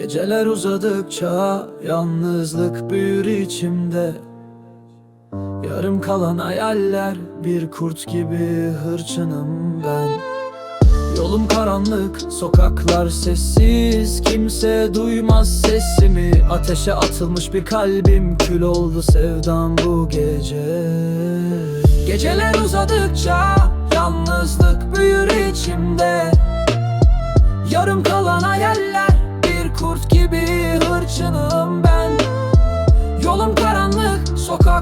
Geceler uzadıkça yalnızlık büyür içimde. Yarım kalan hayaller bir kurt gibi hırçınım ben. Yolum karanlık, sokaklar sessiz. Kimse duymaz sesimi. Ateşe atılmış bir kalbim Kül oldu sevdam bu gece. Geceler uzadıkça Yalnızlık büyür içimde. Yarım kalan hayaller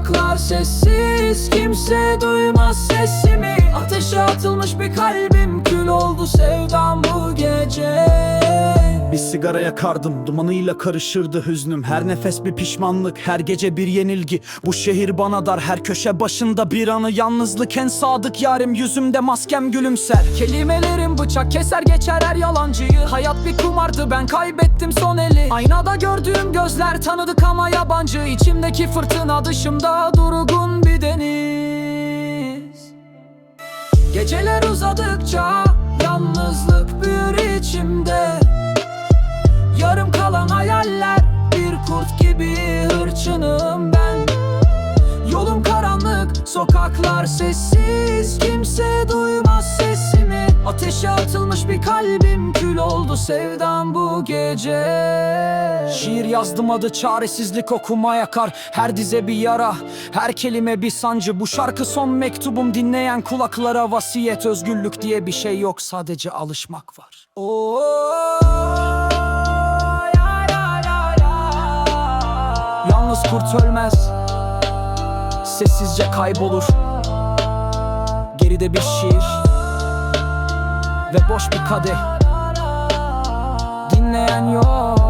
sokaklar sessiz Kimse duymaz sesimi. Ateşe atılmış bir kalbim sigara yakardım. Dumanıyla karışırdı hüznüm. Her nefes bir pişmanlık her gece bir yenilgi. Bu şehir bana dar her köşe başında bir anı. Yalnızlık en sadık yarim yüzümde maskem gülümser. Kelimelerim bıçak keser geçer her yalancıyı. Hayat bir kumardı ben kaybettim son eli. Aynada gördüğüm gözler tanıdık ama yabancı. İçimdeki fırtına dışımda durgun bir deniz. Geceler uzadıkça yalnızlık büyür içimde sokaklar sessiz. Kimse duymaz sesimi. Ateşe atılmış bir kalbim Kül oldu sevdam bu gece. Şiir yazdım adı çaresizlik okuma yakar. Her dize bir yara her kelime bir sancı. Bu şarkı son mektubum. Dinleyen kulaklara Vasiyet özgürlük diye bir şey yok. Sadece alışmak var. Oo, ya, ya, ya, ya. Yalnız kurt ölmez. Sessizce kaybolur Geride bir şiir. Ve boş bir kadeh. Dinleyen yok